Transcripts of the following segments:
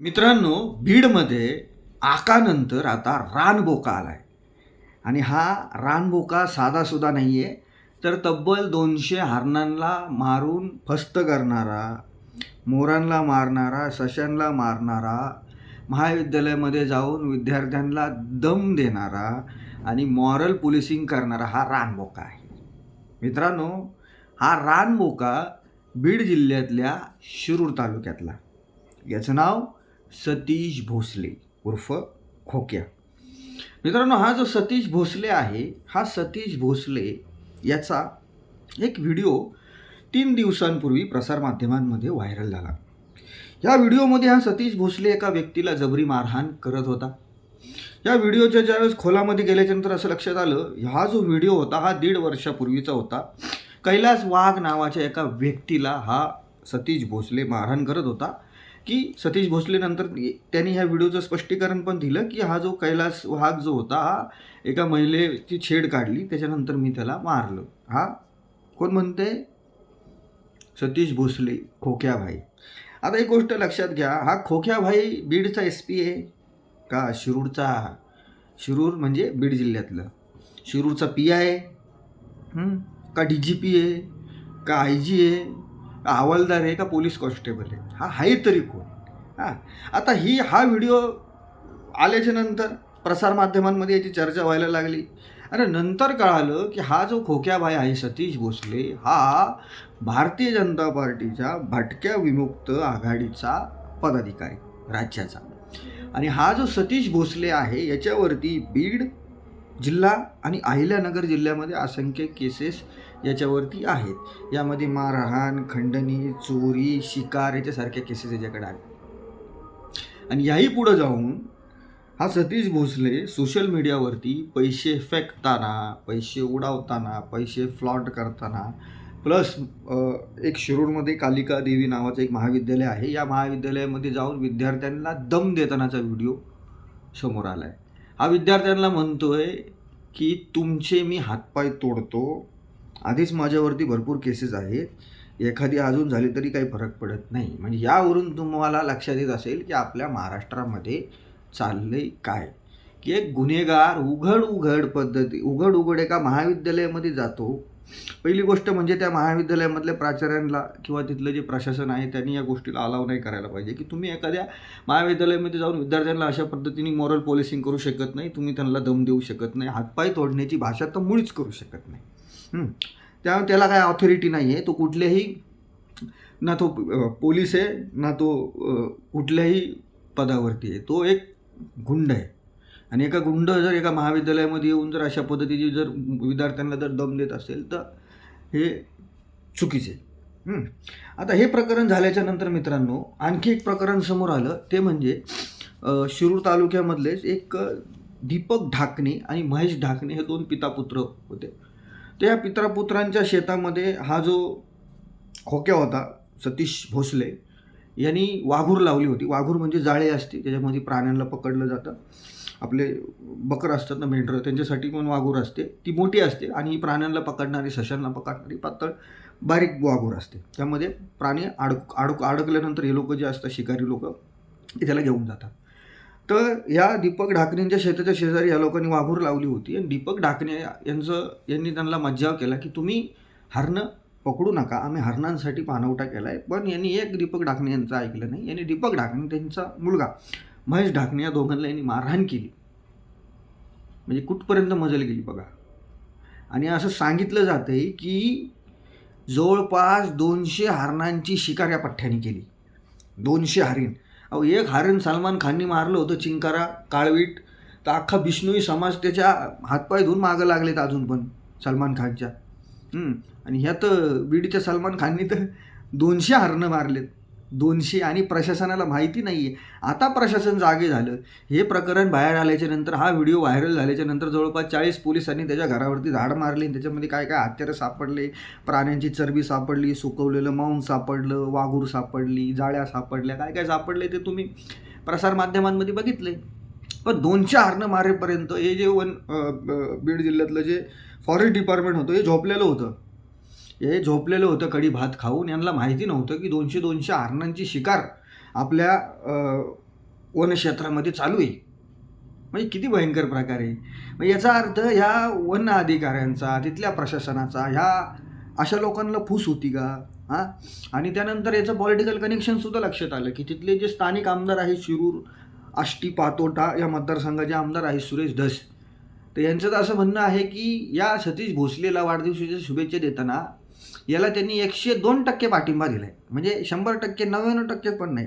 मित्रांनो बीडमध्ये आकानंतर आता रानबोका आलाय. आणि हा रानबोका साधासुद्धा नाही आहे तर तब्बल दोनशे हरणांना मारून फस्त करणारा मोरांना मारणारा सशांना मारणारा महाविद्यालयामध्ये जाऊन विद्यार्थ्यांना दम देणारा आणि मॉरल पोलिसिंग करणारा हा रानबोका आहे. मित्रांनो हा रानबोका बीड जिल्ह्यातल्या शिरूर तालुक्यातला. याचं नाव सतीश भोसले उर्फ खोक्या. मित्रांनो हा जो सतीश भोसले आहे हा सतीश भोसले याचा एक व्हिडिओ तीन दिवसांपूर्वी प्रसारमाध्यमांमध्ये व्हायरल झाला. या व्हिडिओमध्ये हा सतीश भोसले एका व्यक्तीला जबरी मारहाण करत होता. या व्हिडिओच्या ज्यावेळेस खोलामध्ये गेल्याच्यानंतर असं लक्षात आलं हा जो व्हिडिओ होता हा दीड वर्षापूर्वीचा होता. कैलास वाघ नावाच्या एका व्यक्तीला हा सतीश भोसले मारहाण करत होता. की सतीश भोसलेनंतर त्यांनी ह्या व्हिडिओचं स्पष्टीकरण पण दिलं की हा जो कैलास वाघ जो होता हा एका महिलेची छेड काढली त्याच्यानंतर मी त्याला मारलं. हा? कोण म्हणते? सतीश भोसले खोक्याभाई. आता एक गोष्ट लक्षात घ्या हा खोक्याभाई बीडचा एस पी आहे का शिरूरचा? शिरूर म्हणजे बीड जिल्ह्यातलं. शिरूरचा पी आहे. का डी जी पी आहे? का आय जी आहे? का हवालदार आहे का पोलीस कॉन्स्टेबल आहे? हा आहे तरी कोण? हां. आता ही हा व्हिडिओ आल्याच्यानंतर प्रसारमाध्यमांमध्ये याची चर्चा व्हायला लागली. अरे नंतर कळालं की हा जो खोक्याबाई आहे सतीश भोसले हा भारतीय जनता पार्टीच्या भटक्या विमुक्त आघाडीचा पदाधिकारी राज्याचा. आणि हा जो सतीश भोसले आहे याच्यावरती बीड जिल्हा आणि अहिल्यानगर जिल्ह्यामध्ये असंख्य केसेस याच्यावरती आहेत. यामध्ये मारहाण खंडणी चोरी शिकार याच्यासारख्या केसेस याच्याकडे आहेत. आणि याही पुढं जाऊन हा सतीश भोसले सोशल मीडियावरती पैसे फेकताना पैसे उडावताना पैसे फ्लॉट करताना प्लस एक शिरूरमध्ये कालिका देवी नावाचं एक महाविद्यालय आहे. या महाविद्यालयामध्ये जाऊन विद्यार्थ्यांना दम देतानाचा व्हिडिओ समोर आला आहे हा विद्यार्थ्यांना म्हणतो आहे की तुमचे मी हातपाय तोडतो आधीच माझ्यावरती भरपूर केसेस आहेत. एखादी अजून झाली तरी काही फरक पडत नाही. म्हणजे यावरून तुम्हाला लक्षात येत असेल की आपल्या महाराष्ट्रामध्ये चाललंय काय? की एक गुन्हेगार उघड उघड पद्धती उघड उघड एका महाविद्यालयामध्ये जातो. पहिली गोष्ट म्हणजे त्या महाविद्यालयामधल्या प्राचार्यांना किंवा तिथलं जे प्रशासन आहे त्यांनी या गोष्टीला अलाव नाही करायला पाहिजे. की तुम्ही एखाद्या महाविद्यालयामध्ये जाऊन विद्यार्थ्यांना अशा पद्धतीने मॉरल पॉलिसिंग करू शकत नाही. तुम्ही त्यांना दम देऊ शकत नाही. हातपाय तोडण्याची भाषा तर मुळीच करू शकत नाही. त्या त्याला काय ऑथॉरिटी नाही आहे तो कुठल्याही ना तो पोलीस आहे ना तो कुठल्याही पदावरती आहे. तो एक गुंड आहे. आणि एका गुंड जर एका महाविद्यालयामध्ये येऊन जर अशा पद्धतीची जर विद्यार्थ्यांना जर दम देत असेल तर हे चुकीचे आता हे प्रकरण झाल्याच्यानंतर मित्रांनो आणखी एक प्रकरण समोर आलं. ते म्हणजे शिरूर तालुक्यामधलेच एक दीपक ढाकणे आणि महेश ढाकणे हे दोन पितापुत्र होते. त्या पित्रापुत्रांच्या शेतामध्ये हा जो खोक्या होता सतीश भोसले यांनी वाघूर लावली होती. वाघूर म्हणजे जाळे असते त्याच्यामध्ये प्राण्यांना पकडलं जातं. आपले बकर असतात ना मेंढरं त्यांच्यासाठी पण वाघूर असते. ती मोठी असते आणि ही प्राण्यांना पकडणारी सशांना पकडणारी पातळ बारीक वाघूर असते. त्यामध्ये प्राणी अडक अडक अडकल्यानंतर हे लोक जे असतात शिकारी लोक ते त्याला घेऊन जातात. तर या दीपक ढाकरेंच्या शेताच्या शेजारी या लोकांनी वाघूर लावली होती. आणि दीपक ढाकणे यांचं यांनी त्यांना मज्जाव केला की तुम्ही हरणं पकडू नका. आम्ही हरणांसाठी पाणवठा केला आहे पण यांनी एक दीपक ढाकणे यांचं ऐकलं नाही. यांनी दीपक ढाकणे त्यांचा मुलगा महेश ढाकणे या दोघांना यांनी मारहाण केली. म्हणजे कुठपर्यंत मजल गेली बघा. आणि असं सांगितलं जातं आहे की जवळपास दोनशे हरणांची शिकार या पठ्ठ्याने केली. दोनशे हरिण. अहो एक हरिण सलमान खाननी मारलं होतं चिंकारा काळवीट. तर अख्खा बिष्णूई समाज त्याच्या हातपाय धुवून मागं लागलेत अजून पण सलमान खानच्या. आणि ह्यात बीडीच्या सलमान खाननी तर दोनशे हरणं मारलेत. दोनशे आणि प्रशासनाला माहिती नाही आहे आता प्रशासन जागे झालं. हे प्रकरण बाहेर आल्याच्यानंतर हा व्हिडिओ व्हायरल झाल्याच्यानंतर जवळपास चाळीस पोलिसांनी त्याच्या घरावरती झाड मारले. आणि त्याच्यामध्ये काय काय हत्यारं सापडले प्राण्यांची चरबी सापडली सुकवलेलं मांस सापडलं वाघूर सापडली जाळ्या सापडल्या काय काय सापडले ते तुम्ही प्रसारमाध्यमांमध्ये बघितले. पण दोनशे हरणं मारेपर्यंत हे जे वन ब- बीड जिल्ह्यातलं जे फॉरेस्ट डिपार्टमेंट होतं हे झोपलेलं होतं. हे झोपलेलं होतं कडी भात खाऊन. यांना माहिती नव्हतं की दोनशे दोनशे हरणांची शिकार आपल्या वनक्षेत्रामध्ये चालू आहे. म्हणजे किती भयंकर प्रकार आहे. मग याचा अर्थ ह्या वन अधिकाऱ्यांचा तिथल्या प्रशासनाचा ह्या अशा लोकांना फूस होती का? हां? आणि त्यानंतर याचं पॉलिटिकल कनेक्शनसुद्धा लक्षात आलं की तिथले जे स्थानिक आमदार आहेत शिरूर आष्टी पातोटा या मतदारसंघाचे आमदार आहेत सुरेश धस. तर यांचं तर असं म्हणणं आहे की या सतीश भोसलेला वाढदिवसाच्या शुभेच्छा देताना याला त्यांनी एकशे दोन टक्के पाठिंबा दिला आहे म्हणजे शंभर टक्के नव्याण्णव टक्के पण नाही.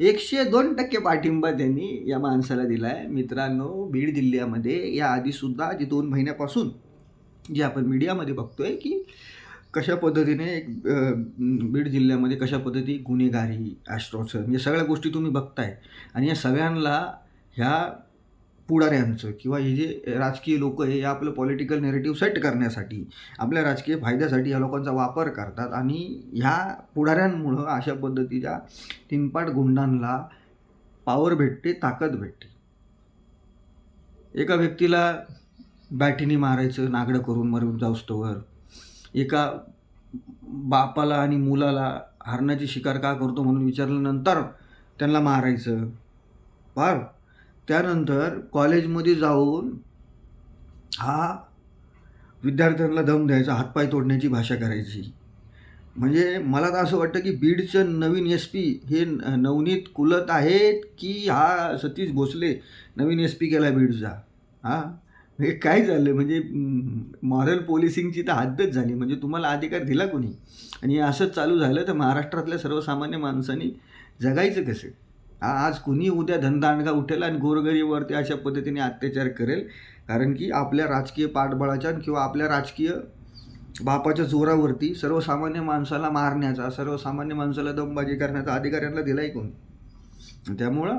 एकशे दोन टक्के पाठिंबा त्यांनी या माणसाला दिला आहे मित्रांनो बीड जिल्ह्यामध्ये याआधीसुद्धा जी दोन महिन्यापासून जे आपण मीडियामध्ये बघतो आहे की कशा पद्धतीने एक, बीड जिल्ह्यामध्ये कशा पद्धती गुन्हेगारी ॲस्ट्रॉसन या म्हणजे सगळ्या गोष्टी तुम्ही बघताय. आणि या सगळ्यांना ह्या पुढाऱ्यांचं किंवा हे जे राजकीय लोक आहे हे आपलं पॉलिटिकल नेरेटिव्ह सेट करण्यासाठी आपल्या राजकीय फायद्यासाठी या लोकांचा वापर करतात आणि ह्या पुढाऱ्यांमुळं अशा पद्धतीच्या तीनपाट गुंडांना पावर भेटते ताकद भेटते. एका व्यक्तीला बॅटीने मारायचं नागडं करून मरून जाऊस्तोवर एका बापाला आणि मुलाला हरणाची शिकार का करतो म्हणून विचारल्यानंतर त्यांना मारायचं. पार त्यानंतर कॉलेजमध्ये जाऊन हा विद्यार्थ्यांना दम द्यायचा हातपाय तोडण्याची भाषा करायची. म्हणजे मला तर असं वाटतं की बीडचं नवीन एस पी हे न- नवनीत कुलत आहेत की हा सतीश भोसले नवीन एस पी केला बीडचा? हां? हे काय झालं? म्हणजे मॉरल पोलिसिंगची तर हद्दच झाली. म्हणजे तुम्हाला अधिकार दिला कोणी? आणि असंच चालू झालं तर महाराष्ट्रातल्या सर्वसामान्य माणसांनी जगायचं कसं? आज कुणी उद्या धनदांडगा उठेल आणि गोरगरीवरती अशा पद्धतीने अत्याचार करेल कारण की आपल्या राजकीय पाठबळाच्या किंवा आपल्या राजकीय बापाच्या जोरावरती सर्वसामान्य माणसाला मारण्याचा सर्वसामान्य माणसाला दमबाजी करण्याचा अधिकार यांना आहे कोणी? त्यामुळं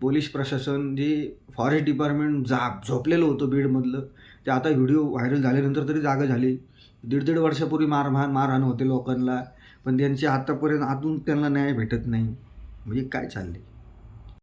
पोलीस प्रशासन जे फॉरेस्ट डिपार्टमेंट जा झोपलेलं होतं बीडमधलं ते आता व्हिडिओ व्हायरल झाल्यानंतर तरी जागा झाली. दीड दीड वर्षापूर्वी मारहाण मारहाण होते लोकांना पण त्यांचे आतापर्यंत आतून त्यांना न्याय भेटत नाही. म्हणजे काय चालले